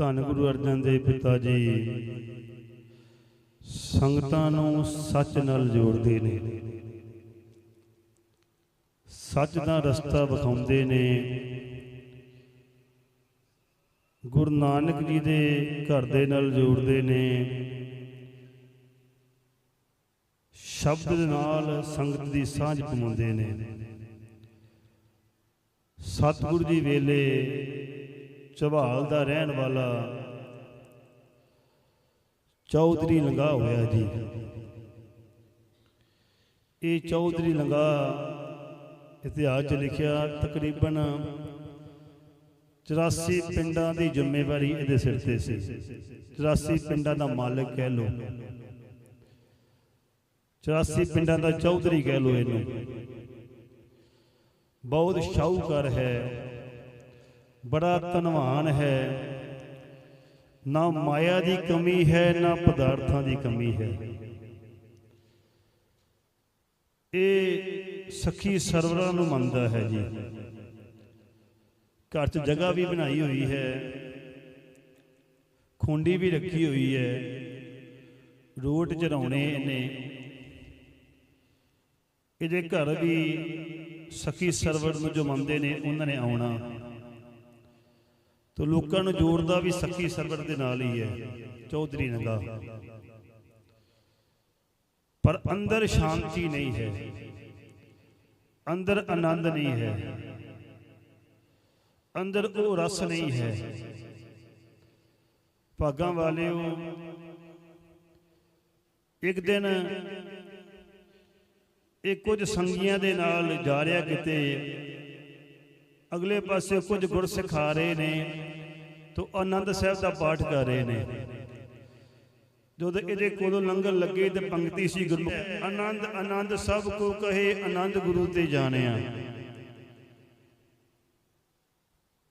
ਧੰਨ ਗੁਰੂ ਅਰਜਨ ਦੇਵ ਪਿਤਾ ਜੀ। ਸੰਗਤਾਂ ਨੂੰ ਸੱਚ ਨਾਲ ਜੋੜਦੇ ਨੇ। ਸੱਚ ਦਾ ਰਸਤਾ ਵਿਖਾਉਂਦੇ ਨੇ। ਗੁਰੂ ਨਾਨਕ ਜੀ ਦੇ ਘਰ ਦੇ ਨਾਲ ਜੋੜਦੇ ਨੇ। ਸ਼ਬਦ ਦੇ ਨਾਲ ਸੰਗਤ ਦੀ ਸਾਂਝ ਪਵਾਉਂਦੇ ਨੇ। ਸਤਿਗੁਰੂ ਜੀ ਵੇਲੇ ਝਬਾਲ ਦਾ ਰਹਿਣ ਵਾਲਾ। ਚੌਧਰੀ ਲੰਗਾ ਹੋਇਆ ਜੀ। ਇਹ ਚੌਧਰੀ ਲੰਗਾ ਇਤਿਹਾਸ 'ਚ ਲਿਖਿਆ, ਤਕਰੀਬਨ 84 ਪਿੰਡਾਂ ਦੀ ਜ਼ਿੰਮੇਵਾਰੀ ਇਹਦੇ ਸਿਰ ਤੇ ਸੀ। 84 ਪਿੰਡਾਂ ਦਾ ਮਾਲਕ ਕਹਿ ਲੋ 84 ਪਿੰਡਾਂ ਦਾ ਚੌਧਰੀ ਕਹਿ ਲੋ ਇਹਨੂੰ। ਬਹੁਤ ਸ਼ਾਹੂਕਾਰ ਹੈ। ਬੜਾ ਧਨਵਾਨ ਹੈ। ਨਾ ਮਾਇਆ ਦੀ ਕਮੀ ਹੈ, ਨਾ ਪਦਾਰਥਾਂ ਦੀ ਕਮੀ ਹੈ। ਇਹ ਸਖੀ ਸਰਵਰਾਂ ਨੂੰ ਮੰਨਦਾ ਹੈ ਜੀ। ਘਰ 'ਚ ਜਗ੍ਹਾ ਵੀ ਬਣਾਈ ਹੋਈ ਹੈ। ਖੁੰਡੀ ਵੀ ਰੱਖੀ ਹੋਈ ਹੈ। ਰੋਟ ਚਰਾਉਣੇ ਇਹਨੇ ਇਹਦੇ ਘਰ ਵੀ ਸਖੀ ਸਰਵਰ ਨੂੰ ਜੋ ਮੰਨਦੇ ਨੇ, ਉਹਨਾਂ ਨੇ ਆਉਣਾ। ਤੋ ਲੋਕਾਂ ਨੂੰ ਜੋੜਦਾ ਵੀ ਸਖੀ ਸਰਵਰ ਦੇ ਨਾਲ ਹੀ ਹੈ। ਚੌਧਰੀ ਨਗਾ। ਪਰ ਅੰਦਰ ਸ਼ਾਂਤੀ ਨਹੀਂ ਹੈ। ਅੰਦਰ ਆਨੰਦ ਨਹੀਂ ਹੈ। ਅੰਦਰ ਉਹ ਰਸ ਨਹੀਂ ਹੈ। ਭਾਗਾਂ ਵਾਲਿਓ, ਇੱਕ ਦਿਨ ਇਹ ਕੁਝ ਸੰਗੀਆਂ ਦੇ ਨਾਲ ਜਾ ਰਿਹਾ ਕਿਤੇ। ਅਗਲੇ ਪਾਸੇ ਕੁਝ ਗੁਰ ਸਿਖਾ ਰਹੇ ਨੇ ਤੋ ਆਨੰਦ ਸਾਹਿਬ ਦਾ ਪਾਠ ਕਰ ਰਹੇ ਨੇ। ਜਦੋਂ ਇਹਦੇ ਕੋਲੋਂ ਲੰਗਰ ਲੱਗੇ ਤੇ ਪੰਕਤੀ ਸੀ ਗੁਰੂ ਆਨੰਦ ਆਨੰਦ ਸਭ ਕੋ ਕਹੇ ਆਨੰਦ ਗੁਰੂ ਤੇ ਜਾਣਿਆ।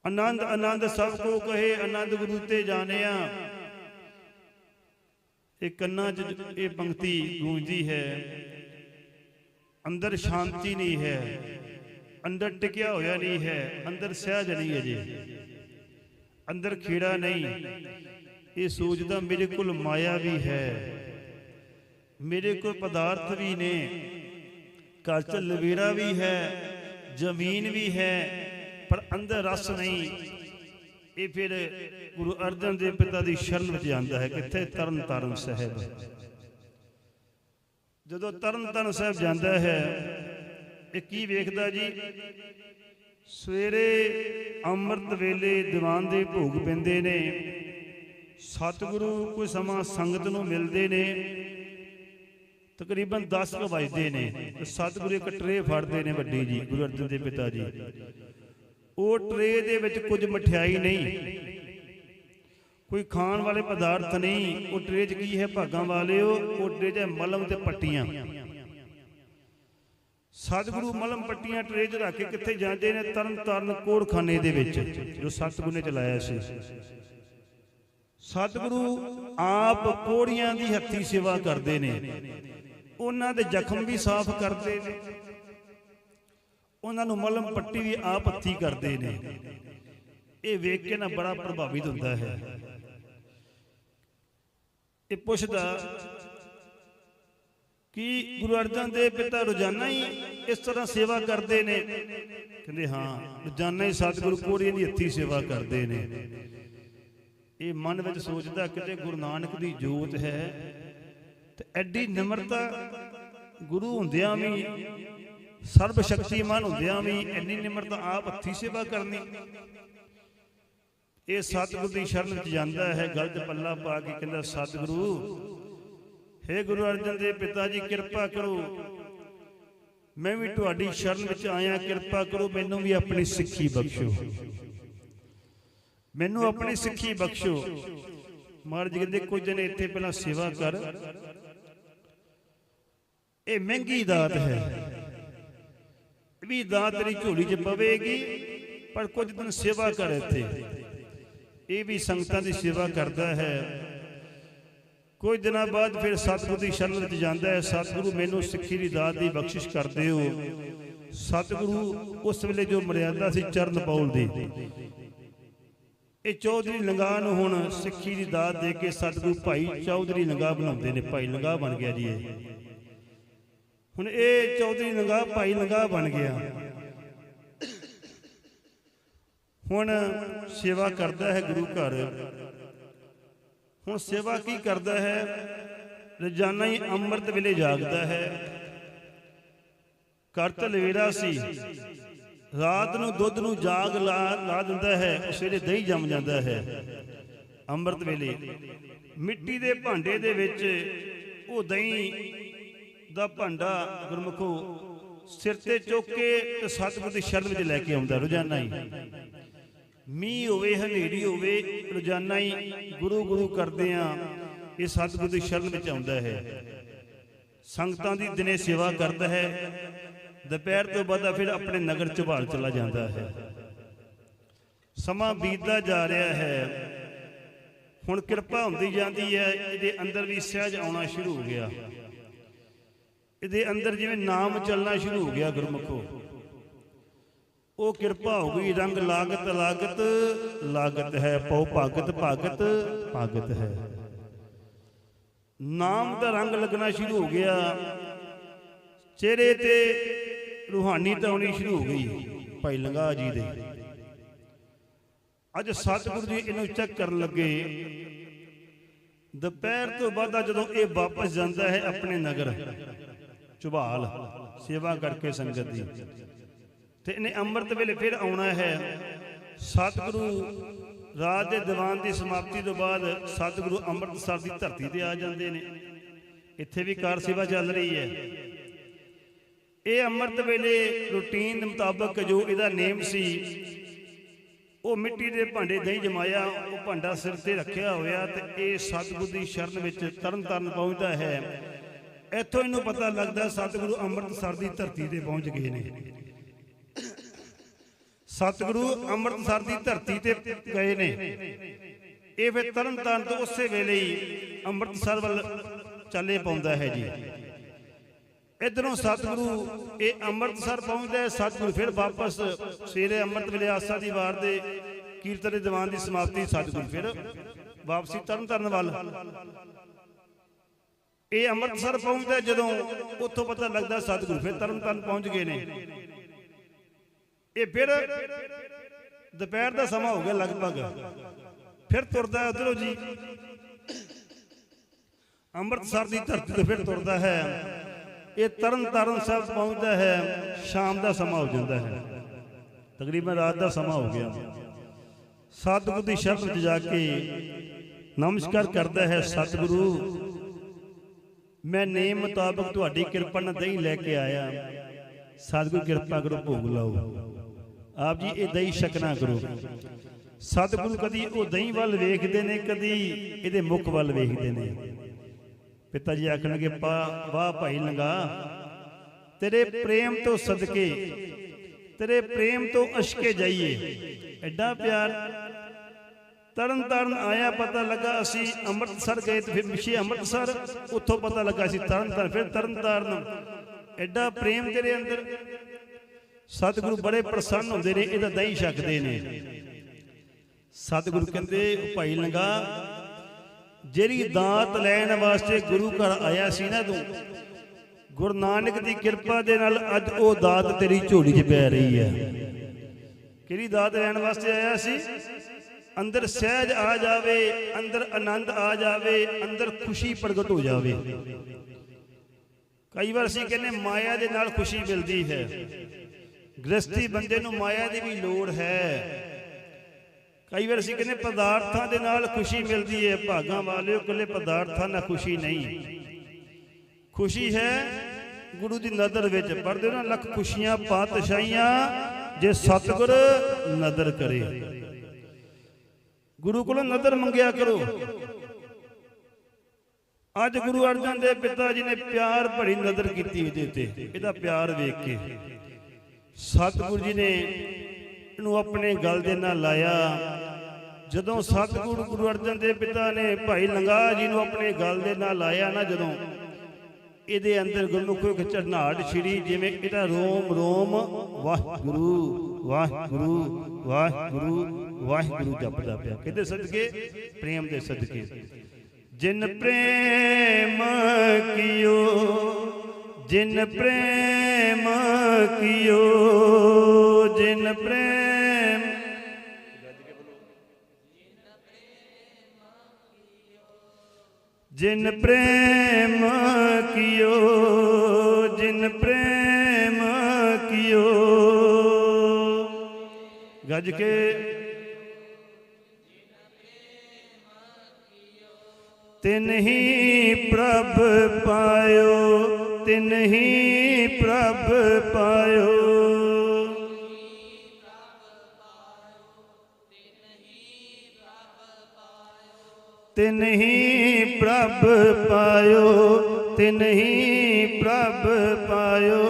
ਆਨੰਦ ਆਨੰਦ ਸਭ ਕੋ ਕਹੇ ਆਨੰਦ ਗੁਰੂ ਤੇ ਜਾਣਿਆ। ਇਹ ਕੰਨਾਂ 'ਚ ਇਹ ਪੰਕਤੀ ਗੂੰਜਦੀ ਹੈ। ਅੰਦਰ ਸ਼ਾਂਤੀ ਨਹੀਂ ਹੈ। ਅੰਦਰ ਟਿਕਿਆ ਹੋਇਆ ਨਹੀਂ ਹੈ, ਅੰਦਰ ਸਹਿਜ ਨਹੀਂ ਅਜੇ ਅੰਦਰ ਖੇੜਾ ਨਹੀਂ। ਇਹ ਸੋਚਦਾ ਮੇਰੇ ਕੋਲ ਮਾਇਆ ਵੀ ਹੈ। ਮੇਰੇ ਕੋਲ ਪਦਾਰਥ ਵੀ ਨੇ। ਘਰ ਚ ਲਵੇੜਾ ਵੀ ਹੈ, ਜ਼ਮੀਨ ਵੀ ਹੈ, ਪਰ ਅੰਦਰ ਰਸ ਨਹੀਂ। ਇਹ ਫਿਰ ਗੁਰੂ ਅਰਜਨ ਦੇਵ ਪਿਤਾ ਦੀ ਸ਼ਰਨ ਵਿੱਚ ਜਾਂਦਾ ਹੈ, ਕਿੱਥੇ? ਤਰਨ ਤਾਰਨ ਸਾਹਿਬ। ਜਦੋਂ ਤਰਨ ਤਾਰਨ ਸਾਹਿਬ ਜਾਂਦਾ ਹੈ ਇਹ ਕੀ ਵੇਖਦਾ ਜੀ? ਸਵੇਰੇ ਅੰਮ੍ਰਿਤ ਵੇਲੇ ਦੀਵਾਨ ਦੇ ਭੋਗ ਪੈਂਦੇ ਨੇ। ਸਤਿਗੁਰੂ ਕੋਈ ਸਮਾਂ ਸੰਗਤ ਨੂੰ ਮਿਲਦੇ ਨੇ। ਤਕਰੀਬਨ 10 ਕੁ ਵਜਦੇ ਨੇ। ਸਤਿਗੁਰੂ ਇੱਕ ਟਰੇ ਫੜਦੇ ਨੇ ਵੱਡੀ ਜੀ, ਗੁਰੂ ਅਰਜਨ ਦੇ ਪਿਤਾ ਜੀ। ਉਹ ਟਰੇ ਦੇ ਵਿੱਚ ਕੁਝ ਮਠਿਆਈ ਨਹੀਂ। ਕੋਈ ਖਾਣ ਵਾਲੇ ਪਦਾਰਥ ਨਹੀਂ। ਉਹ ਟਰੇ 'ਚ ਕੀ ਹੈ ਭਾਗਾਂ ਵਾਲਿਓ? ਉਹ ਟਰੇ 'ਚ ਮਲਮ ਤੇ ਪੱਟੀਆਂ। ਸਤਿਗੁਰੂ ਮਲਮ ਪੱਟੀਆਂ ਟਰੇ 'ਚ ਰੱਖ ਕੇ ਕਿੱਥੇ ਜਾਂਦੇ ਨੇ? ਤਰਨ ਤਾਰਨ ਕੋੜਖਾਨੇ ਦੇ ਵਿੱਚ, ਜੋ ਸਤਿਗੁਰੂ ਨੇ ਚਲਾਇਆ ਸੀ। ਸਤਿਗੁਰੂ ਆਪ ਕੋੜੀਆਂ ਦੀ ਹੱਥੀ ਸੇਵਾ ਕਰਦੇ ਨੇ। ਉਹਨਾਂ ਦੇ ਜ਼ਖਮ ਵੀ ਸਾਫ਼ ਕਰਦੇ ਨੇ। ਉਹਨਾਂ ਨੂੰ ਮਲਮ ਪੱਟੀ ਵੀ ਆਪ ਹੱਥੀ ਕਰਦੇ ਨੇ। ਇਹ ਵੇਖ ਕੇ ਨਾ ਬੜਾ ਪ੍ਰਭਾਵਿਤ ਹੁੰਦਾ ਹੈ। ਇਹ ਪੁੱਛਦਾ ਕਿ ਗੁਰੂ ਅਰਜਨ ਦੇਵ ਪਿਤਾ ਰੋਜ਼ਾਨਾ ਹੀ ਇਸ ਤਰ੍ਹਾਂ ਸੇਵਾ ਕਰਦੇ ਨੇ? ਕਹਿੰਦੇ ਹਾਂ, ਰੋਜ਼ਾਨਾ ਹੀ ਸਤਿਗੁਰੂ ਕੋੜੀਆਂ ਦੀ ਹੱਥੀ ਸੇਵਾ ਕਰਦੇ ਨੇ। ਇਹ ਮਨ ਵਿੱਚ ਸੋਚਦਾ ਕਿਤੇ ਗੁਰੂ ਨਾਨਕ ਦੀ ਜੋਤ ਹੈ, ਤੇ ਐਡੀ ਨਿਮਰਤਾ ਗੁਰੂ ਹੁੰਦਿਆਂ ਵੀ ਸਰਬ ਸ਼ਕਤੀਮਾਨ ਹੁੰਦਿਆਂ ਵੀ ਇੰਨੀ ਨਿਮਰਤਾ ਆਪ ਹੱਥੀ ਸੇਵਾ ਕਰਨੀ। ਇਹ ਸਤਿਗੁਰੂ ਦੀ ਸ਼ਰਨ ਵਿੱਚ ਜਾਂਦਾ ਹੈ, ਗਲਤ ਪੱਲਾ ਪਾ ਕੇ ਕਹਿੰਦਾ, ਸਤਿਗੁਰੂ हे ਗੁਰੂ ਅਰਜਨ ਦੇਵ ਪਿਤਾ ਜੀ, ਕਿਰਪਾ ਕਰੋ। ਮੈਂ ਵੀ ਤੁਹਾਡੀ ਸ਼ਰਨ ਵਿੱਚ ਆਇਆ, ਕਿਰਪਾ ਕਰੋ, ਮੈਨੂੰ ਵੀ ਆਪਣੀ ਸਿੱਖੀ ਬਖਸ਼ੋ। ਮੈਨੂੰ ਆਪਣੀ ਸਿੱਖੀ ਬਖਸ਼ੋ। ਮਹਾਰਾਜ ਕਹਿੰਦੇ, ਕੁਝ ਦਿਨ ਇੱਥੇ ਪਹਿਲਾਂ ਸੇਵਾ ਕਰ। ਇਹ ਮਹਿੰਗੀ ਦਾਤ ਹੈ। ਇਹ ਵੀ ਦਾਤ ਤੇਰੀ ਝੋਲੀ 'ਚ ਪਵੇਗੀ, ਪਰ ਕੁਝ ਦਿਨ ਸੇਵਾ ਕਰ ਇੱਥੇ। ਇਹ ਵੀ ਸੰਗਤਾਂ ਦੀ ਸੇਵਾ ਕਰਦਾ ਹੈ। ਕੁਝ ਦਿਨਾਂ ਬਾਅਦ ਫਿਰ ਸਤਿਗੁਰੂ ਦੀ ਸ਼ਰਨ ਵਿੱਚ ਜਾਂਦਾ ਹੈ। ਸਤਿਗੁਰੂ ਮੈਨੂੰ ਸਿੱਖੀ ਦੀ ਦਾਤ ਦੀ ਬਖਸ਼ਿਸ਼ ਕਰਦੇ ਹੋ। ਸਤਿਗੁਰੂ ਉਸ ਵੇਲੇ ਜੋ ਮਰਿਆਦਾ ਸੀ ਚਰਨ ਪੌਲ ਦੀ। ਇਹ ਚੌਧਰੀ ਲੰਗਾ ਨੂੰ ਹੁਣ ਸਿੱਖੀ ਦੀ ਦਾਤ ਦੇ ਕੇ ਸਤਿਗੁਰੂ ਭਾਈ ਚੌਧਰੀ ਲੰਗਾ ਬਣਾਉਂਦੇ ਨੇ। ਭਾਈ ਲੰਗਾ ਬਣ ਗਿਆ ਜੀ ਇਹ। ਹੁਣ ਇਹ ਚੌਧਰੀ ਲੰਗਾ ਭਾਈ ਲੰਗਾ ਬਣ ਗਿਆ। ਹੁਣ ਸੇਵਾ ਕਰਦਾ ਹੈ ਗੁਰੂ ਘਰ। ਹੁਣ ਸੇਵਾ ਕੀ ਕਰਦਾ ਹੈ? ਰੋਜ਼ਾਨਾ ਹੀ ਅੰਮ੍ਰਿਤ ਵੇਲੇ ਜਾਗਦਾ ਹੈ। ਕਰਤ ਲਵੇਰਾ ਸੀ। ਰਾਤ ਨੂੰ ਦੁੱਧ ਨੂੰ ਜਾਗ ਲਾ ਲਾ ਦਿੰਦਾ ਹੈ ਉਸ ਵੇਲੇ ਦਹੀਂ ਜੰਮ ਜਾਂਦਾ ਹੈ। ਅੰਮ੍ਰਿਤ ਵੇਲੇ ਮਿੱਟੀ ਦੇ ਭਾਂਡੇ ਦੇ ਵਿੱਚ ਉਹ ਦਹੀਂ ਦਾ ਭਾਂਡਾ ਗੁਰਮੁਖੋ ਸਿਰ ਤੇ ਚੁੱਕ ਕੇ ਤੇ ਸਤਿਗੁਰ ਦੀ ਸ਼ਰਨ ਵਿੱਚ ਲੈ ਕੇ ਆਉਂਦਾ ਰੋਜ਼ਾਨਾ ਹੀ। ਮੀਂਹ ਹੋਵੇ, ਹਨੇਰੀ ਹੋਵੇ, ਰੋਜ਼ਾਨਾ ਹੀ ਗੁਰੂ ਗੁਰੂ ਕਰਦੇ ਆ। ਇਹ ਸਤਿਗੁਰ ਦੀ ਸ਼ਰਨ ਵਿੱਚ ਆਉਂਦਾ ਹੈ। ਸੰਗਤਾਂ ਦੀ ਦਿਨੇ ਸੇਵਾ ਕਰਦਾ ਹੈ। ਦੁਪਹਿਰ ਤੋਂ ਬਾਅਦ ਫਿਰ ਆਪਣੇ ਨਗਰ ਝਬਾਲ ਚਲਾ ਜਾਂਦਾ ਹੈ। ਸਮਾਂ ਬੀਤਦਾ ਜਾ ਰਿਹਾ ਹੈ। ਹੁਣ ਕਿਰਪਾ ਹੁੰਦੀ ਜਾਂਦੀ ਹੈ। ਇਹਦੇ ਅੰਦਰ ਵੀ ਸਹਿਜ ਆਉਣਾ ਸ਼ੁਰੂ ਹੋ ਗਿਆ। ਇਹਦੇ ਅੰਦਰ ਜਿਵੇਂ ਨਾਮ ਚੱਲਣਾ ਸ਼ੁਰੂ ਹੋ ਗਿਆ ਗੁਰਮੁਖੋ। ਉਹ ਕਿਰਪਾ ਹੋ ਗਈ ਰੰਗ ਲਾਗਤ ਲਾਗਤ ਲਾਗਤ ਹੈ, ਪਉ ਭਾਗਤ ਭਾਗਤ ਭਾਗਤ ਹੈ। ਨਾਮ ਦਾ ਰੰਗ ਲੱਗਣਾ ਸ਼ੁਰੂ ਹੋ ਗਿਆ। ਚਿਹਰੇ ਤੇ ਰੂਹਾਨੀਤ ਆਉਣੀ ਸ਼ੁਰੂ ਹੋ ਗਈ, ਭਾਈ ਲੰਗਾ ਜੀ ਦੇ। ਅੱਜ ਸਤਿਗੁਰੂ ਜੀ ਇਹਨੂੰ ਚੈੱਕ ਕਰਨ ਲੱਗੇ। ਦੁਪਹਿਰ ਤੋਂ ਬਾਅਦ ਜਦੋਂ ਇਹ ਵਾਪਸ ਜਾਂਦਾ ਹੈ ਆਪਣੇ ਨਗਰ, ਚੁਬਾਲ, ਸੇਵਾ ਕਰਕੇ ਸੰਗਤ ਦੀ। ਤੇ ਇਹਨੇ ਅੰਮ੍ਰਿਤ ਵੇਲੇ ਫਿਰ ਆਉਣਾ ਹੈ। ਸਤਿਗੁਰੂ ਰਾਜ ਦੇ ਦੀਵਾਨ ਦੀ ਸਮਾਪਤੀ ਤੋਂ ਬਾਅਦ ਸਤਿਗੁਰੂ ਅੰਮ੍ਰਿਤਸਰ ਦੀ ਧਰਤੀ ਤੇ ਆ ਜਾਂਦੇ ਨੇ। ਇੱਥੇ ਵੀ ਕਾਰ ਸੇਵਾ ਚੱਲ ਰਹੀ ਹੈ। ਇਹ ਅੰਮ੍ਰਿਤ ਵੇਲੇ ਰੂਟੀਨ ਦੇ ਮੁਤਾਬਕ ਜੋ ਇਹਦਾ ਨੇਮ ਸੀ, ਉਹ ਮਿੱਟੀ ਦੇ ਭਾਂਡੇ ਦਹੀਂ ਜਮਾਇਆ, ਉਹ ਭਾਂਡਾ ਸਿਰ ਤੇ ਰੱਖਿਆ ਹੋਇਆ ਤੇ ਇਹ ਸਤਿਗੁਰੂ ਦੀ ਸ਼ਰਨ ਵਿੱਚ ਤਰਨ ਤਾਰਨ ਪਹੁੰਚਦਾ ਹੈ। ਇੱਥੋਂ ਇਹਨੂੰ ਪਤਾ ਲੱਗਦਾ ਸਤਿਗੁਰੂ ਅੰਮ੍ਰਿਤਸਰ ਦੀ ਧਰਤੀ ਤੇ ਪਹੁੰਚ ਗਏ ਨੇ। ਸਤਿਗੁਰੂ ਅੰਮ੍ਰਿਤਸਰ ਦੀ ਧਰਤੀ ਤੇ ਗਏ ਨੇ। ਇਹ ਫਿਰ ਤਰਨ ਤੋਂ ਉਸੇ ਵੇਲੇ ਹੀ ਅੰਮ੍ਰਿਤਸਰ ਵੱਲ ਚੱਲੇ ਪਾਉਂਦਾ ਹੈ ਜੀ। ਇਧਰੋਂ ਸਤਿਗੁਰੂ ਇਹ ਅੰਮ੍ਰਿਤਸਰ ਪਹੁੰਚਦਾ ਸਤਿਗੁਰੂ ਫਿਰ ਵਾਪਸ ਸਵੇਰੇ ਅੰਮ੍ਰਿਤ ਵੇਲੇ ਆਸਾ ਦੀ ਵਾਰ ਦੇ ਕੀਰਤਨ ਦੇ ਦੀਵਾਨ ਦੀ ਸਮਾਪਤੀ ਸਤਿਗੁਰੂ ਫਿਰ ਵਾਪਸੀ ਤਰਨ ਤਾਰਨ ਵੱਲ। ਇਹ ਅੰਮ੍ਰਿਤਸਰ ਪਹੁੰਚਦਾ ਜਦੋਂ ਉੱਥੋਂ ਪਤਾ ਲੱਗਦਾ ਸਤਿਗੁਰੂ ਫਿਰ ਤਰਨ ਤਾਰਨ ਪਹੁੰਚ ਗਏ ਨੇ। ਇਹ ਫਿਰ ਦੁਪਹਿਰ ਦਾ ਸਮਾਂ ਹੋ ਗਿਆ ਲਗਭਗ। ਫਿਰ ਤੁਰਦਾ ਹੈ, ਉਧਰੋਂ ਜੀ। ਅੰਮ੍ਰਿਤਸਰ ਦੀ ਧਰਤੀ ਤੇ ਫਿਰ ਤੁਰਦਾ ਹੈ। ਇਹ ਤਰਨ ਤਾਰਨ ਸਾਹਿਬ ਪਹੁੰਚਦਾ ਹੈ। ਸ਼ਾਮ ਦਾ ਸਮਾਂ ਹੋ ਜਾਂਦਾ ਹੈ। ਤਕਰੀਬਨ ਰਾਤ ਦਾ ਸਮਾਂ ਹੋ ਗਿਆ। ਸਤਿਗੁਰੂ ਦੀ ਸ਼ਰਨ ਵਿੱਚ ਜਾ ਕੇ ਨਮਸਕਾਰ ਕਰਦਾ ਹੈ, ਸਤਿਗੁਰੂ, ਮੈਂ ਨੇਮ ਮੁਤਾਬਕ ਤੁਹਾਡੀ ਕਿਰਪਾ ਨਾਲ ਦਹੀਂ ਲੈ ਕੇ ਆਇਆ। ਸਤਿਗੁਰੂ, ਕਿਰਪਾ ਕਰੋ, ਭੋਗ ਲਾਓ। ਆਪ ਜੀ ਇਹ ਦਹੀਂ ਛਕਣਾ ਕਰੋ। ਸਤਿਗੁਰੂ ਕਦੀ ਉਹ ਦਹੀਂ ਵੱਲ ਵੇਖਦੇ ਨੇ ਕਦੀ ਇਹਦੇ ਮੁਖ ਵੱਲ ਵੇਖਦੇ ਨੇ। ਪਿਤਾ ਜੀ ਆਖਣਗੇ ਪਾ ਵਾਹ ਭਾਈ ਲੰਗਾ ਤੇਰੇ ਪ੍ਰੇਮ ਤੋਂ ਸਦਕੇ ਤੇਰੇ ਪ੍ਰੇਮ ਤੋਂ ਅਸ਼ਕੇ ਜਾਈਏ। ਐਡਾ ਪਿਆਰ ਤਰਨ ਤਾਰਨ ਆਇਆ ਪਤਾ ਲੱਗਾ ਅਸੀਂ ਅੰਮ੍ਰਿਤਸਰ ਗਏ ਤੇ ਫਿਰ ਪਿਛੇ ਅੰਮ੍ਰਿਤਸਰ ਉੱਥੋਂ ਪਤਾ ਲੱਗਾ ਅਸੀਂ ਤਰਨ ਤਾਰਨ ਫਿਰ ਤਰਨ ਤਾਰਨ ਐਡਾ ਪ੍ਰੇਮ ਤੇਰੇ ਅੰਦਰ ਸਤਿਗੁਰੂ ਬੜੇ ਪ੍ਰਸੰਨ ਹੁੰਦੇ ਨੇ ਇਹਦਾ ਦਹੀਂ ਛਕਦੇ ਨੇ। ਸਤਿਗੁਰੂ ਕਹਿੰਦੇ ਭਾਈ ਲੰਗਾ ਜਿਹੜੀ ਦਾਤ ਲੈਣ ਵਾਸਤੇ ਗੁਰੂ ਘਰ ਆਇਆ ਸੀ ਨਾ ਤੂੰ ਗੁਰੂ ਨਾਨਕ ਦੀ ਕਿਰਪਾ ਦੇ ਨਾਲ ਅੱਜ ਉਹ ਦਾਤ ਤੇਰੀ ਝੋਲੀ 'ਚ ਪੈ ਰਹੀ ਹੈ। ਕਿਹੜੀ ਦਾਤ ਲੈਣ ਵਾਸਤੇ ਆਇਆ ਸੀ? ਅੰਦਰ ਸਹਿਜ ਆ ਜਾਵੇ ਅੰਦਰ ਆਨੰਦ ਆ ਜਾਵੇ ਅੰਦਰ ਖੁਸ਼ੀ ਪ੍ਰਗਟ ਹੋ ਜਾਵੇ। ਕਈ ਵਾਰ ਅਸੀਂ ਕਹਿੰਦੇ ਮਾਇਆ ਦੇ ਨਾਲ ਖੁਸ਼ੀ ਮਿਲਦੀ ਹੈ। ਗ੍ਰਸਤੀ ਬੰਦੇ ਨੂੰ ਮਾਇਆ ਦੀ ਵੀ ਲੋੜ ਹੈ। ਕਈ ਵਾਰ ਅਸੀਂ ਕਹਿੰਦੇ ਪਦਾਰਥਾਂ ਦੇ ਨਾਲ ਖੁਸ਼ੀ ਮਿਲਦੀ ਹੈ। ਭਾਗਾਂ ਵਾਲਿਓ ਇਕੱਲੇ ਪਦਾਰਥਾਂ ਨਾਲ ਖੁਸ਼ੀ ਨਹੀਂ। ਖੁਸ਼ੀ ਹੈ ਗੁਰੂ ਦੀ ਨਜ਼ਰ ਵਿੱਚ। ਪੜਦੇ ਹੋ ਨਾ, ਲੱਖ ਖੁਸ਼ੀਆਂ, ਪਾਤਸ਼ਾਹੀਆਂ ਜੇ ਸਤਿਗੁਰ ਨਜ਼ਰ ਕਰੇ। ਗੁਰੂ ਕੋਲੋਂ ਨਜ਼ਰ ਮੰਗਿਆ ਕਰੋ। ਅੱਜ ਗੁਰੂ ਅਰਜਨ ਦੇਵ ਪਿਤਾ ਜੀ ਨੇ ਪਿਆਰ ਭਰੀ ਨਜ਼ਰ ਕੀਤੀ ਉਹਦੇ ਤੇ ਇਹਦਾ ਪਿਆਰ ਵੇਖ ਕੇ। ਸਤਿਗੁਰੂ ਜੀ ਨੇ ਇਹਨੂੰ ਆਪਣੇ ਗਲ ਦੇ ਨਾਲ ਲਾਇਆ। ਜਦੋਂ ਸਤਿਗੁਰੂ ਗੁਰੂ ਅਰਜਨ ਦੇ ਪਿਤਾ ਨੇ ਭਾਈ ਲੰਗਾ ਜੀ ਨੂੰ ਆਪਣੇ ਗਲ ਦੇ ਨਾਲ ਲਾਇਆ ਨਾ ਜਦੋਂ, ਇਹਦੇ ਅੰਦਰ ਗੁਰਮੁਖ ਇੱਕ ਝਰਨਾਟ ਛਿੜੀ, ਜਿਵੇਂ ਇਹਦਾ ਰੋਮ ਰੋਮ, ਵਾਹਿਗੁਰੂ ਵਾਹਿਗੁਰੂ ਵਾਹਿਗੁਰੂ ਵਾਹਿਗੁਰੂ ਜਪਦਾ ਪਿਆ। ਕਿਹਦੇ ਸਦਕੇ? ਪ੍ਰੇਮ ਦੇ ਸਦਕੇ। ਜਿਨ ਪ੍ਰੇਮ ਕੀਓ ਜਿਨ ਪ੍ਰੇਮ ਕੀਓ ਜਿਨ ਪ੍ਰੇਮ ਜਿਨ ਪ੍ਰੇਮ ਕੀਓ ਜਿਨ ਪ੍ਰੇਮ ਕੀਓ। ਗੱਜ ਕੇ ਤਿਨ ਹੀ ਪ੍ਰਭ ਪਾਇਓ। ਤਿਨ ਹੀ ਪ੍ਰਭ ਪਾਇਓ। ਤਿਨ ਹੀ ਪ੍ਰਭ ਪਾਇਓ ਤਿਨ ਹੀ ਪ੍ਰਭ ਪਾਇਓ।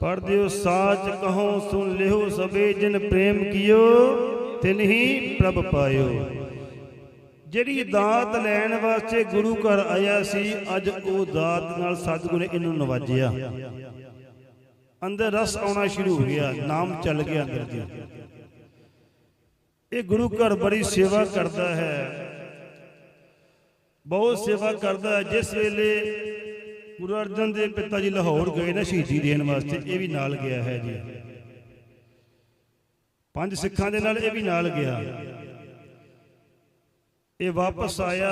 ਪੜ ਦਿਓ ਸਾਚ, ਕਹੋ ਸੁਣ ਲਿਓ ਸਭੇ ਜਿਨ ਪ੍ਰੇਮ ਕੀਓ ਤਿਨਹੀ ਪ੍ਰਭ ਪਾਇਓ। ਜਿਹੜੀ ਦਾਤ ਲੈਣ ਵਾਸਤੇ ਗੁਰੂ ਘਰ ਆਇਆ ਸੀ ਅੱਜ ਉਹ ਦਾਤ ਨਾਲ ਸਤਿਗੁਰੂ ਨੇ ਇਹਨੂੰ ਨਵਾਜਿਆ। ਅੰਦਰ ਰਸ ਆਉਣਾ ਸ਼ੁਰੂ ਹੋ ਗਿਆ ਨਾਮ ਚੱਲ ਗਿਆ ਅੰਦਰ ਦੀ ਇਹ ਗੁਰੂ ਘਰ ਬੜੀ ਸੇਵਾ ਕਰਦਾ ਹੈ। ਬਹੁਤ ਸੇਵਾ ਕਰਦਾ ਹੈ। ਜਿਸ ਵੇਲੇ ਗੁਰੂ ਅਰਜਨ ਦੇਵ ਪਿਤਾ ਜੀ ਲਾਹੌਰ ਗਏ ਨਾ ਸ਼ਹੀਦੀ ਦੇਣ ਵਾਸਤੇ ਇਹ ਵੀ ਨਾਲ ਗਿਆ ਹੈ ਜੀ। ਪੰਜ ਸਿੱਖਾਂ ਦੇ ਨਾਲ ਇਹ ਵੀ ਨਾਲ ਗਿਆ। ਇਹ ਵਾਪਸ ਆਇਆ।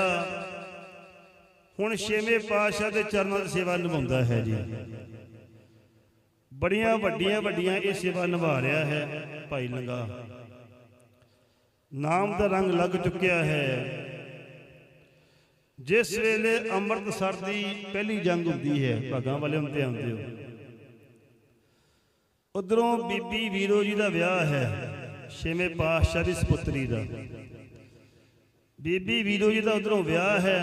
ਹੁਣ ਛੇਵੇਂ ਪਾਤਸ਼ਾਹ ਦੇ ਚਰਨਾਂ ਦੀ ਸੇਵਾ ਨਿਭਾਉਂਦਾ ਹੈ ਜੀ। ਬੜੀਆਂ ਵੱਡੀਆਂ ਵੱਡੀਆਂ ਇਹ ਸੇਵਾ ਨਿਭਾ ਰਿਹਾ ਹੈ ਭਾਈ ਲੰਗਾ। ਨਾਮ ਦਾ ਰੰਗ ਲੱਗ ਚੁੱਕਿਆ ਹੈ। ਜਿਸ ਵੇਲੇ ਅੰਮ੍ਰਿਤਸਰ ਦੀ ਪਹਿਲੀ ਜੰਗ ਹੁੰਦੀ ਹੈ, ਭਾਗਾਂ ਵਾਲੇ ਹੁੰਦੇ ਆਉਂਦੇ ਹੋ ਉਧਰੋਂ ਬੀਬੀ ਵੀਰੋ ਜੀ ਦਾ ਵਿਆਹ ਹੈ, ਛੇਵੇਂ ਪਾਤਸ਼ਾਹ ਦੀ ਸੁਪੁੱਤਰੀ ਦਾ। ਬੀਬੀ ਵੀਰੋ ਜੀ ਦਾ ਉਧਰੋਂ ਵਿਆਹ ਹੈ।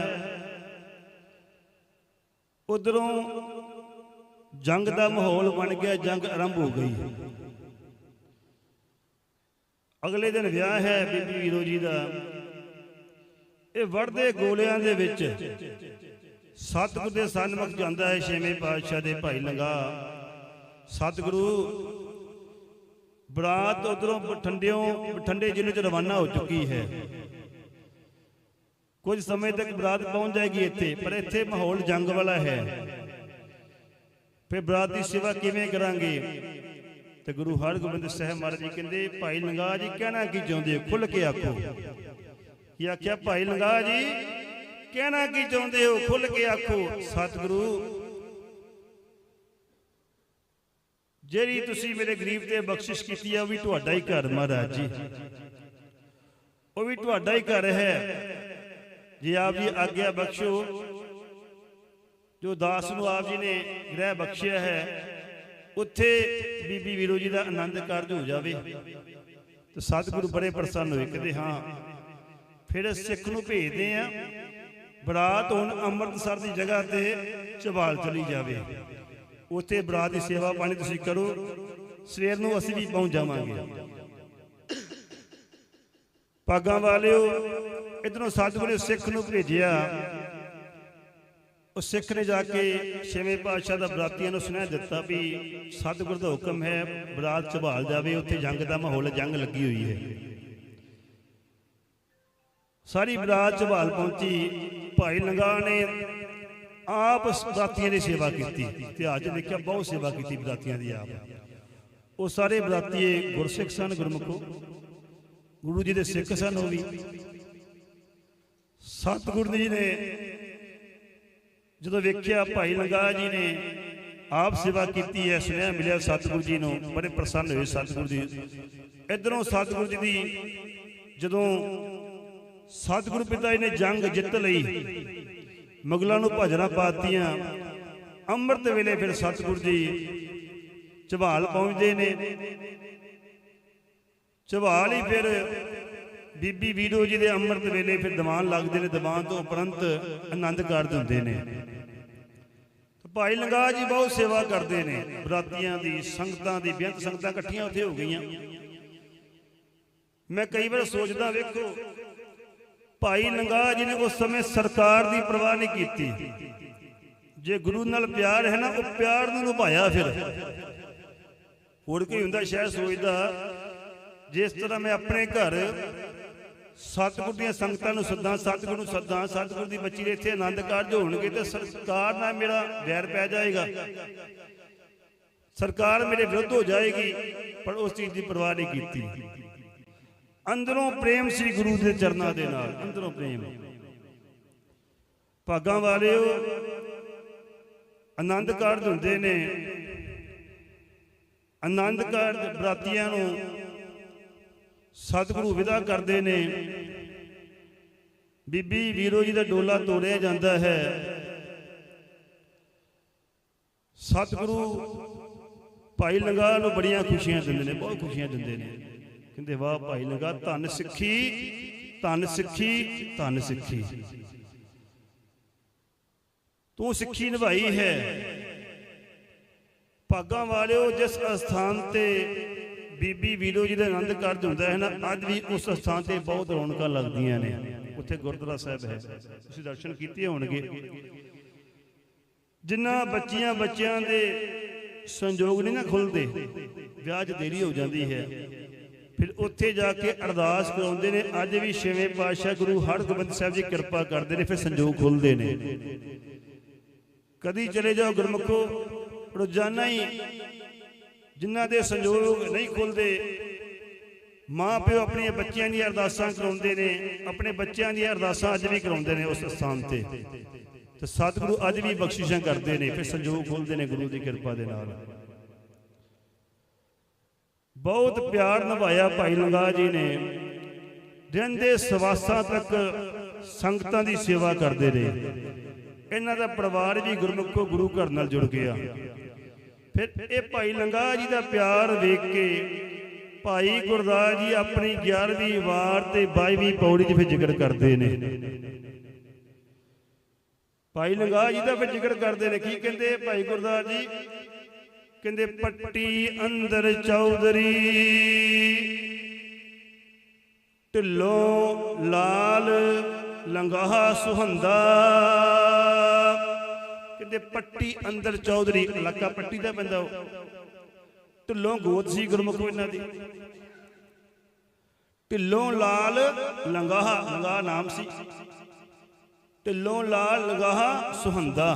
ਉਧਰੋਂ ਜੰਗ ਦਾ ਮਾਹੌਲ ਬਣ ਗਿਆ, ਜੰਗ ਆਰੰਭ ਹੋ ਗਈ। ਅਗਲੇ ਦਿਨ ਵਿਆਹ ਹੈ ਬੀਬੀ ਵੀਰੋ ਜੀ ਦਾ। ਇਹ ਵੜਦੇ ਗੋਲਿਆਂ ਦੇ ਵਿੱਚ ਸਤਿਗੁਰ ਦੇ ਸਨਮੁਖ ਜਾਂਦਾ ਹੈ, ਛੇਵੇਂ ਪਾਤਸ਼ਾਹ ਦੇ ਭਾਈ ਲੰਗਾ। ਸਤਿਗੁਰੂ ਬਰਾਤ ਉਧਰੋਂ ਬਠੰਡਿਓਂ, ਬਠੰਡੇ ਜ਼ਿਲ੍ਹੇ ਚ ਰਵਾਨਾ ਹੋ ਚੁੱਕੀ ਹੈ। ਕੁਝ ਸਮੇਂ ਤੱਕ ਬਰਾਤ ਪਹੁੰਚ ਜਾਏਗੀ ਇੱਥੇ, ਪਰ ਇੱਥੇ ਮਾਹੌਲ ਜੰਗ ਵਾਲਾ ਹੈ। ਫਿਰ ਬਰਾਤ ਦੀ ਸੇਵਾ ਕਿਵੇਂ ਕਰਾਂਗੇ? ਤੇ ਗੁਰੂ ਹਰਗੋਬਿੰਦ ਸਾਹਿਬ ਮਹਾਰਾਜ ਜੀ ਕਹਿੰਦੇ, ਭਾਈ ਲੰਗਾ ਜੀ, ਕਹਿਣਾ ਕੀ ਚਾਹੁੰਦੇ ਹੋ? ਖੁੱਲ ਕੇ ਆਖੋ। ਕੀ ਆਖਿਆ, ਭਾਈ ਲੰਗਾ ਜੀ, ਕਹਿਣਾ ਕੀ ਚਾਹੁੰਦੇ ਹੋ? ਖੁੱਲ ਕੇ ਆਖੋ। ਸਤਿਗੁਰੂ, ਜਿਹੜੀ ਤੁਸੀਂ ਮੇਰੇ ਗਰੀਬ ਤੇ ਬਖਸ਼ਿਸ਼ ਕੀਤੀ ਆ, ਉਹ ਵੀ ਤੁਹਾਡਾ ਹੀ ਘਰ, ਮਹਾਰਾਜ ਜੀ। ਉਹ ਵੀ ਤੁਹਾਡਾ ਹੀ ਘਰ ਹੈ। ਜੇ ਆਪ ਜੀ ਆਗਿਆ ਬਖਸ਼ੋ, ਜੋ ਦਾਸ ਨੂੰ ਆਪ ਜੀ ਨੇ ਗ੍ਰਹਿ ਬਖਸ਼ਿਆ ਹੈ, ਉੱਥੇ ਬੀਬੀ ਵੀਰੋ ਜੀ ਦਾ ਆਨੰਦ ਕਾਰਜ ਹੋ ਜਾਵੇ। ਤੇ ਸਤਿਗੁਰੂ ਬੜੇ ਪ੍ਰਸੰਨ ਹੋਏ, ਕਹਿੰਦੇ ਹਾਂ, ਫਿਰ ਸਿੱਖ ਨੂੰ ਭੇਜਦੇ ਆ ਬਰਾਤ ਹੁਣ ਅੰਮ੍ਰਿਤਸਰ ਦੀ ਜਗ੍ਹਾ ਤੇ ਚਵਾਲ ਚਲੀ ਜਾਵੇ। ਉੱਥੇ ਬਰਾਤ ਦੀ ਸੇਵਾ ਪਾਣੀ ਤੁਸੀਂ ਕਰੋ, ਸਵੇਰ ਨੂੰ ਅਸੀਂ ਵੀ ਪਹੁੰਚ ਜਾਵਾਂਗੇ। ਪਾਗਾਂ ਵਾਲਿਓ ਇਧਰੋਂ ਸਤਿਗੁਰੂ ਨੇ ਸਿੱਖ ਨੂੰ ਭੇਜਿਆ। ਉਹ ਸਿੱਖ ਨੇ ਜਾ ਕੇ ਛੇਵੇਂ ਪਾਤਸ਼ਾਹ ਦਾ ਬਰਾਤੀਆਂ ਨੂੰ ਸੁਣਾ ਦਿੱਤਾ ਵੀ ਸਤਿਗੁਰ ਦਾ ਹੁਕਮ ਹੈ, ਬਰਾਤ ਝਬਾਲ ਜਾਵੇ, ਉੱਥੇ ਜੰਗ ਦਾ ਮਾਹੌਲ, ਜੰਗ ਲੱਗੀ ਹੋਈ ਹੈ। ਸਾਰੀ ਬਰਾਤ ਝਬਾਲ ਪਹੁੰਚੀ, ਭਾਈ ਲੰਗਾ ਨੇ ਆਪ ਬਰਾਤੀਆਂ ਦੀ ਸੇਵਾ ਕੀਤੀ ਤੇ ਅੱਜ ਦੇਖਿਆ ਬਹੁਤ ਸੇਵਾ ਕੀਤੀ ਬਰਾਤੀਆਂ ਦੀ ਆਪ। ਉਹ ਸਾਰੇ ਬਰਾਤੀਏ ਗੁਰਸਿੱਖ ਸਨ, ਗੁਰਮੁਖੋ। ਗੁਰੂ ਜੀ ਦੇ ਸਿੱਖ ਸਨ ਉਹ ਵੀ। ਸਤਿਗੁਰੂ ਜੀ ਨੇ ਜਦੋਂ ਵੇਖਿਆ ਭਾਈ ਲੰਗਾ ਜੀ ਨੇ ਆਪ ਸੇਵਾ ਕੀਤੀ ਹੈ, ਸੁਨੇਹਾ ਮਿਲਿਆ ਸਤਿਗੁਰੂ ਜੀ ਨੂੰ, ਬੜੇ ਪ੍ਰਸੰਨ ਹੋਏ ਸਤਿਗੁਰੂ ਜੀ। ਇਧਰੋਂ ਸਤਿਗੁਰੂ ਜੀ ਦੀ ਜਦੋਂ ਸਤਿਗੁਰੂ ਪਿਤਾ ਜੀ ਨੇ ਜੰਗ ਜਿੱਤ ਲਈ, ਮੁਗਲਾਂ ਨੂੰ ਭਜਣਾ ਪਾਤੀਆਂ, ਅੰਮ੍ਰਿਤ ਵੇਲੇ ਫਿਰ ਸਤਿਗੁਰੂ ਜੀ ਝਬਾਲ ਪਹੁੰਚਦੇ ਨੇ। ਝਬਾਲ ਹੀ ਫਿਰ ਬੀਬੀ ਵੀਰੋ ਜੀ ਦੇ ਅੰਮ੍ਰਿਤ ਵੇਲੇ ਫਿਰ ਦੀਵਾਨ ਲੱਗਦੇ ਨੇ, ਦੀਵਾਨ ਤੋਂ ਉਪਰੰਤ ਆਨੰਦ ਕਾਰਜ ਹੁੰਦੇ ਨੇ। ਭਾਈ ਲੰਗਾ ਜੀ ਬਹੁਤ ਸੇਵਾ ਕਰਦੇ ਨੇ, ਬਰਾਤੀਆਂ ਦੀ, ਸੰਗਤਾਂ ਦੀ, ਬੇਅੰਤ ਸੰਗਤਾਂ ਇਕੱਠੀਆਂ ਉੱਥੇ ਹੋ ਗਈਆਂ। ਮੈਂ ਕਈ ਵਾਰ ਸੋਚਦਾ ਵੇਖੋ, ਭਾਈ ਲੰਗਾ ਜੀ ਨੇ ਉਸ ਸਮੇਂ ਸਰਕਾਰ ਦੀ ਪਰਵਾਹ ਨਹੀਂ ਕੀਤੀ। ਜੇ ਗੁਰੂ ਨਾਲ ਪਿਆਰ ਹੈ ਨਾ, ਉਹ ਪਿਆਰ ਨੂੰ ਨਿਭਾਇਆ ਫਿਰ। ਹੋਰ ਕੋਈ ਹੁੰਦਾ, ਸ਼ਾਇਦ ਸੋਚਦਾ, ਜਿਸ ਤਰ੍ਹਾਂ ਮੈਂ ਆਪਣੇ ਘਰ ਸਤਿਗੁਰ ਦੀਆਂ ਸੰਗਤਾਂ ਨੂੰ ਸੱਦਾਂ, ਸਤਿਗੁਰ ਨੂੰ ਸੱਦਾਂ, ਸਤਿਗੁਰ ਦੀ ਬੱਚੀ ਦੇ ਇੱਥੇ ਆਨੰਦ ਕਾਰਜ ਹੋਣਗੇ ਤੇ ਸਰਕਾਰ ਨਾਲ ਮੇਰਾ ਵੈਰ ਪੈ ਜਾਏਗਾ। ਸਰਕਾਰ ਮੇਰੇ ਵਿਰੁੱਧ ਹੋ ਜਾਏਗੀ, ਪਰ ਉਸ ਚੀਜ਼ ਦੀ ਪਰਵਾਹ ਨਹੀਂ ਕੀਤੀ। ਅੰਦਰੋਂ ਪ੍ਰੇਮ ਸੀ ਗੁਰੂ ਦੇ ਚਰਨਾਂ ਦੇ ਨਾਲ, ਅੰਦਰੋਂ ਪ੍ਰੇਮ। ਭਾਗਾਂ ਵਾਲਿਓ, ਆਨੰਦ ਕਾਰਜ ਹੁੰਦੇ ਨੇ। ਆਨੰਦ ਕਾਰਜ ਬਰਾਤੀਆਂ ਨੂੰ ਸਤਿਗੁਰੂ ਵਿਦਾ ਕਰਦੇ ਨੇ। ਬੀਬੀ ਵੀਰੋ ਜੀ ਦਾ ਡੋਲਾ ਤੋੜਿਆ ਜਾਂਦਾ ਹੈ। ਸਤਿਗੁਰੂ ਭਾਈ ਲੰਗਾ ਨੂੰ ਬੜੀਆਂ ਖੁਸ਼ੀਆਂ ਦਿੰਦੇ ਨੇ, ਬਹੁਤ ਖੁਸ਼ੀਆਂ ਦਿੰਦੇ ਨੇ। ਕਹਿੰਦੇ, ਵਾਹ ਭਾਈ ਲੰਗਾ, ਧੰਨ ਸਿੱਖੀ ਧੰਨ ਸਿੱਖੀ ਧੰਨ ਸਿੱਖੀ। ਤੂੰ ਸਿੱਖੀ ਨਿਭਾਈ ਹੈ। ਭਾਗਾਂ ਵਾਲਿਓ, ਜਿਸ ਅਸਥਾਨ ਤੇ ਬੀਬੀ ਵੀਰੋ ਜੀ ਦਾ ਆਨੰਦ ਕਾਰਜ ਹੁੰਦਾ ਹੈ ਨਾ, ਅੱਜ ਵੀ ਉਸ ਸਥਾਨ ਤੇ ਬਹੁਤ ਰੌਣਕਾਂ ਲੱਗਦੀਆਂ ਨੇ। ਉੱਥੇ ਗੁਰਦੁਆਰਾ ਸਾਹਿਬ ਹੈ। ਤੁਸੀਂ ਦਰਸ਼ਨ ਕੀਤੇ ਹੋਣਗੇ। ਜਿੰਨਾ ਬੱਚੀਆਂ ਬੱਚਿਆਂ ਦੇ ਸੰਜੋਗ ਨਹੀਂ ਨਾ ਖੁੱਲਦੇ, ਵਿਆਹ 'ਚ ਦੇਰੀ ਹੋ ਜਾਂਦੀ ਹੈ। ਫਿਰ ਉੱਥੇ ਜਾ ਕੇ ਅਰਦਾਸ ਕਰਾਉਂਦੇ ਨੇ, ਅੱਜ ਵੀ ਛੇਵੇਂ ਪਾਤਸ਼ਾਹ ਗੁਰੂ ਹਰਗੋਬਿੰਦ ਸਾਹਿਬ ਜੀ ਕਿਰਪਾ ਕਰਦੇ ਨੇ, ਫਿਰ ਸੰਜੋਗ ਖੁੱਲਦੇ ਨੇ। ਕਦੀ ਚਲੇ ਜਾਓ ਗੁਰਮੁਖੋ, ਰੋਜ਼ਾਨਾ ਹੀ ਜਿਨ੍ਹਾਂ ਦੇ ਸੰਯੋਗ ਨਹੀਂ ਖੁੱਲਦੇ ਮਾਂ ਪਿਓ ਆਪਣੀਆਂ ਬੱਚਿਆਂ ਦੀਆਂ ਅਰਦਾਸਾਂ ਕਰਾਉਂਦੇ ਨੇ, ਆਪਣੇ ਬੱਚਿਆਂ ਦੀਆਂ ਅਰਦਾਸਾਂ ਅੱਜ ਵੀ ਕਰਾਉਂਦੇ ਨੇ ਉਸ ਸਥਾਨ ਤੇ। ਤੇ ਸਤਿਗੁਰੂ ਅੱਜ ਵੀ ਬਖਸ਼ਿਸ਼ਾਂ ਕਰਦੇ ਨੇ, ਫਿਰ ਸੰਯੋਗ ਖੁੱਲਦੇ ਨੇ ਗੁਰੂ ਦੀ ਕਿਰਪਾ ਦੇ ਨਾਲ। ਬਹੁਤ ਪਿਆਰ ਨਿਭਾਇਆ ਭਾਈ ਲੰਗਾ ਜੀ ਨੇ। ਦਿਨ ਦੇ ਸਵਾਸਾਂ ਤੱਕ ਸੰਗਤਾਂ ਦੀ ਸੇਵਾ ਕਰਦੇ ਰਹੇ। ਇਹਨਾਂ ਦਾ ਪਰਿਵਾਰ ਵੀ ਗੁਰਮੁਖੋ ਗੁਰੂ ਘਰ ਨਾਲ ਜੁੜ ਗਿਆ। ਫਿਰ ਇਹ ਭਾਈ ਲੰਗਾ ਜੀ ਦਾ ਪਿਆਰ ਵੇਖ ਕੇ ਭਾਈ ਗੁਰਦਾਸ ਜੀ ਆਪਣੀ 11ਵੀਂ ਵਾਰ ਤੇ 22ਵੀਂ ਪੌੜੀ 'ਚ ਫਿਰ ਜ਼ਿਕਰ ਕਰਦੇ ਨੇ। ਭਾਈ ਲੰਗਾ ਜੀ ਦਾ ਫਿਰ ਜ਼ਿਕਰ ਕਰਦੇ ਨੇ। ਕੀ ਕਹਿੰਦੇ ਭਾਈ ਗੁਰਦਾਸ ਜੀ? ਕਹਿੰਦੇ, ਪੱਟੀ ਅੰਦਰ ਚੌਧਰੀ, ਢਿੱਲੋਂ ਲਾਲ ਲੰਗਾਹ ਸੁਹੰਦਾ ਕਹਿੰਦੇ ਪੱਟੀ ਅੰਦਰ ਚੌਧਰੀ ਇਲਾਕਾ ਪੱਟੀ ਦਾ ਪੈਂਦਾ ਉਹ। ਢਿੱਲੋਂ ਗੋਤ ਸੀ ਗੁਰਮੁਖ ਇਹਨਾਂ ਦੀ। ਢਿੱਲੋਂ ਲਾਲ ਲੰਗਾਹ ਲੰਗਾਹ ਨਾਮ ਸੀ। ਢਿੱਲੋਂ ਲਾਲ ਲੰਗਾਹ ਸੁਹੰਦਾ।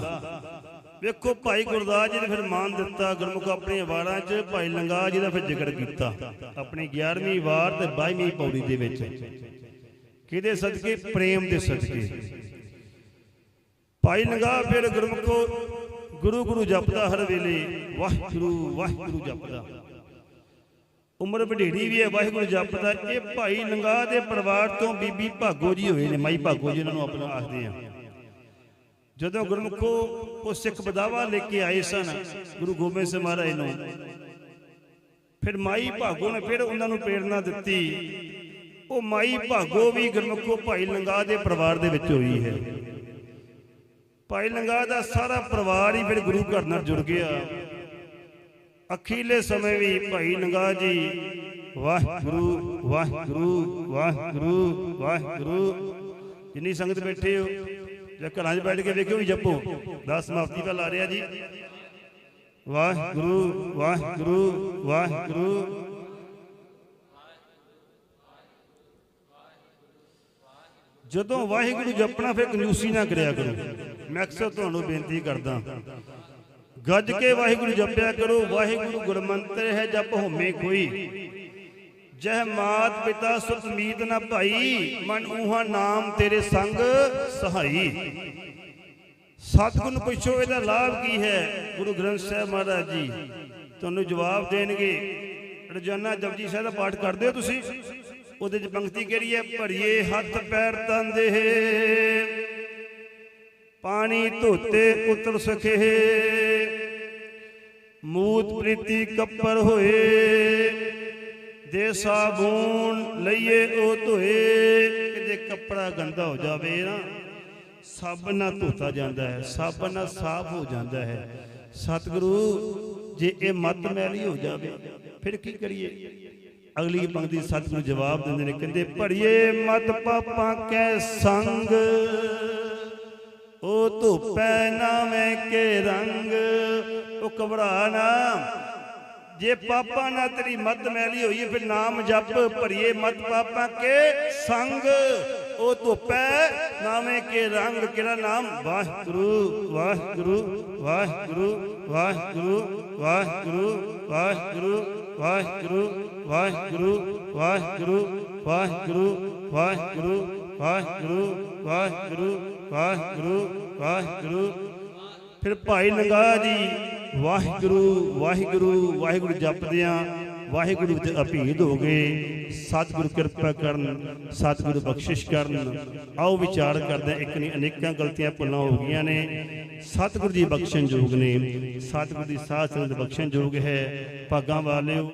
ਵੇਖੋ ਭਾਈ ਗੁਰਦਾਸ ਜੀ ਨੇ ਫਿਰ ਮਾਨ ਦਿੱਤਾ, ਗੁਰਮੁਖ ਆਪਣੀਆਂ ਵਾਰਾਂ 'ਚ ਭਾਈ ਲੰਗਾ ਜੀ ਦਾ ਫਿਰ ਜ਼ਿਕਰ ਕੀਤਾ। ਆਪਣੀ 11ਵੀਂ ਵਾਰ ਤੇ 22ਵੀਂ ਪੌੜੀ ਦੇ ਵਿੱਚ। ਕਿਹਦੇ ਸਦਕੇ? ਪ੍ਰੇਮ ਦੇ ਸਦਕੇ। ਭਾਈ ਲੰਗਾ ਫਿਰ ਗੁਰਮੁਖੋ ਗੁਰੂ ਗੁਰੂ ਜਪਦਾ ਹਰ ਵੇਲੇ, ਵਾਹਿਗੁਰੂ ਵਾਹਿਗੁਰੂ ਜਪਦਾ। ਉਮਰ ਵਡੇੜੀ ਵੀ ਹੈ, ਵਾਹਿਗੁਰੂ ਜਪਦਾ। ਇਹ ਭਾਈ ਲੰਗਾ ਦੇ ਪਰਿਵਾਰ ਤੋਂ ਬੀਬੀ ਭਾਗੋ ਜੀ ਹੋਏ ਨੇ, ਮਾਈ ਭਾਗੋ ਜੀ ਇਹਨਾਂ ਨੂੰ ਆਪਣਾ ਆਖਦੇ ਆ ਜਦੋਂ ਗੁਰਮੁਖੋ ਉਹ ਸਿੱਖ ਬਦਾਵਾ ਲੈ ਕੇ ਆਏ ਸਨ, ਗੁਰੂ ਗੋਬਿੰਦ ਸਿੰਘ ਮਹਾਰਾਜ ਨੂੰ, ਫਿਰ ਮਾਈ ਭਾਗੋ ਨੇ ਫਿਰ ਉਹਨਾਂ ਨੂੰ ਪ੍ਰੇਰਣਾ ਦਿੱਤੀ। ਉਹ ਮਾਈ ਭਾਗੋ ਵੀ ਗੁਰਮੁਖੋ ਭਾਈ ਲੰਗਾ ਦੇ ਪਰਿਵਾਰ ਦੇ ਵਿੱਚ ਹੋਈ ਹੈ। ਭਾਈ ਲੰਗਾ ਦਾ ਸਾਰਾ ਪਰਿਵਾਰ ਹੀ ਫਿਰ ਗੁਰੂ ਘਰ ਨਾਲ ਜੁੜ ਗਿਆ। ਅਖੀਲੇ ਸਮੇਂ ਵੀ ਭਾਈ ਲੰਗਾ ਜੀ, ਵਾਹਿਗੁਰੂ ਵਾਹਿਗੁਰੂ ਵਾਹਿਗੁਰੂ ਵਾਹਿਗੁਰੂ। ਜਿੰਨੀ ਸੰਗਤ ਬੈਠੇ ਹੋ, ਜੇ ਘਰਾਂ 'ਚ ਬੈਠ ਕੇ ਵੇਖਿਓ ਵੀ ਜਪੋ। 10 ਸਮਾਪਤੀ ਦਾ ਲਾ ਰਿਹਾ ਜੀ। ਵਾਹਿਗੁਰੂ ਵਾਹਿਗੁਰੂ ਵਾਹਿਗੁਰੂ। ਜਦੋਂ ਵਾਹਿਗੁਰੂ ਜਪਣਾ, ਫਿਰ ਕੰਜੂਸੀ ਨਾ ਕਰਿਆ ਕਰੋ। ਮੈਂ ਅਕਸਰ ਤੁਹਾਨੂੰ ਬੇਨਤੀ ਕਰਦਾ ਗੱਜ ਕੇ ਵਾਹਿਗੁਰੂ ਜਪਿਆ ਕਰੋ, ਵਾਹਿਗੁਰੂ ਗੁਰਮੰਤਰ ਹੈ ਜਪ ਹੋਮੇ ਕੋਈ। ਜਹ ਮਾਤ ਪਿਤਾ ਸੁਖ ਮੀਤ ਨਾ ਭਾਈ, ਮਨ ਉਹਾ ਨਾਮ ਤੇਰੇ ਸੰਗ ਸਹਾਈ। ਸਤਿਗੁਰ ਨੂੰ ਪੁੱਛੋ ਇਹਦਾ ਲਾਭ ਕੀ ਹੈ, ਗੁਰੂ ਗ੍ਰੰਥ ਸਾਹਿਬ ਮਹਾਰਾਜ ਜੀ। ਤੁਹਾਨੂੰ ਜਵਾਬ ਦੇਣਗੇ। ਰੋਜ਼ਾਨਾ ਜਪਜੀ ਸਾਹਿਬ ਦਾ ਪਾਠ ਕਰਦੇ ਹੋ ਤੁਸੀਂ? ਉਹਦੇ ਚ ਪੰਕਤੀ ਕਿਹੜੀ ਹੈ? ਭਰੀਏ ਹੱਥ ਪੈਰ ਤੰਦੇ ਪਾਣੀ ਧੋਤੇ ਉਤਰ ਸਕੇ। ਮੂਤ ਪ੍ਰੀਤੀ ਕੱਪਰ ਹੋਏ। ਦੇ ਸਾਬੂਨ ਲਈਏ ਉਹ ਧੋਏ। ਕਿਤੇ ਕੱਪੜਾ ਗੰਦਾ ਹੋ ਜਾਵੇ ਨਾ। ਸਾਬਣ ਨਾਲ ਧੋਤਾ ਜਾਂਦਾ ਹੈ। ਸਾਬਣ ਨਾਲ ਸਾਫ਼ ਹੋ ਜਾਂਦਾ ਹੈ। ਸਤਿਗੁਰੂ, ਜੇ ਇਹ ਮਤ ਮੈਲੀ ਹੋ ਜਾਵੇ, ਫਿਰ ਕੀ ਕਰੀਏ? ਅਗਲੀ ਪੰਕਤੀ ਸਤਿਗੁਰੂ ਜਵਾਬ ਦਿੰਦੇ ਨੇ, ਕਹਿੰਦੇ ਭੜੀਏ ਮਤ ਪਾਪਾਂ ਕੈ ਸੰਗ। ਉਹ ਧੁੱਪੈ ਨਾਵੇਂ ਕੇ ਰੰਗ ਉਹ ਘਬਰਾ ਨਾ ਜੇ ਪਾਪਾ ਨਾ ਤੇਰੀ ਮਤ ਮੈਲੀ ਹੋਈ ਫਿਰ ਨਾਮ ਜਪ ਭਰੀਏ ਮਤ ਪਾਪਾ ਕੇ ਸੰਗ ਉਹ ਧੁੱਪੈ ਨਾਵੇਂ ਕੇ ਰੰਗ ਕਿਹੜਾ ਨਾਮ ਵਾਹਿਗੁਰੂ ਵਾਹਿਗੁਰੂ ਵਾਹਿਗੁਰੂ ਵਾਹਿਗੁਰੂ ਵਾਹਿਗੁਰੂ ਵਾਹਿਗੁਰੂ ਵਾਹਿਗੁਰੂ ਵਾਹਿਗੁਰੂ ਵਾਹਿਗੁਰੂ ਵਾਹਿਗੁਰੂ ਵਾਹਿਗੁਰੂ ਵਾਹਿਗੁਰੂ ਵਾਹਿਗੁਰੂ ਵਾਹਿਗੁਰੂ ਵਾਹਿਗੁਰੂ। ਫਿਰ ਭਾਈ ਨੰਗਾ ਜੀ, ਵਾਹਿਗੁਰੂ ਵਾਹਿਗੁਰੂ ਵਾਹਿਗੁਰੂ ਜਪਦਿਆਂ, ਵਾਹਿਗੁਰੂ ਵਿੱਚ ਅਭੀਦ ਹੋ ਗਏ। ਸਤਿਗੁਰੂ ਕਿਰਪਾ ਕਰਨ, ਸਤਿਗੁਰ ਬਖਸ਼ਿਸ਼ ਕਰਨ। ਆਓ ਵਿਚਾਰ ਕਰਦੇ ਇੱਕ ਨਹੀਂ ਅਨੇਕਾਂ ਗਲਤੀਆਂ ਭੁੱਲਾਂ ਹੋ ਗਈਆਂ ਨੇ। ਸਤਿਗੁਰੂ ਜੀ ਬਖਸ਼ਣ ਯੋਗ ਨੇ। ਸਤਿਗੁਰੂ ਦੀ ਸਾਧ ਸੰਗਤ ਬਖਸ਼ਣ ਯੋਗ ਹੈ। ਭਾਗਾਂ ਵਾਲਿਓ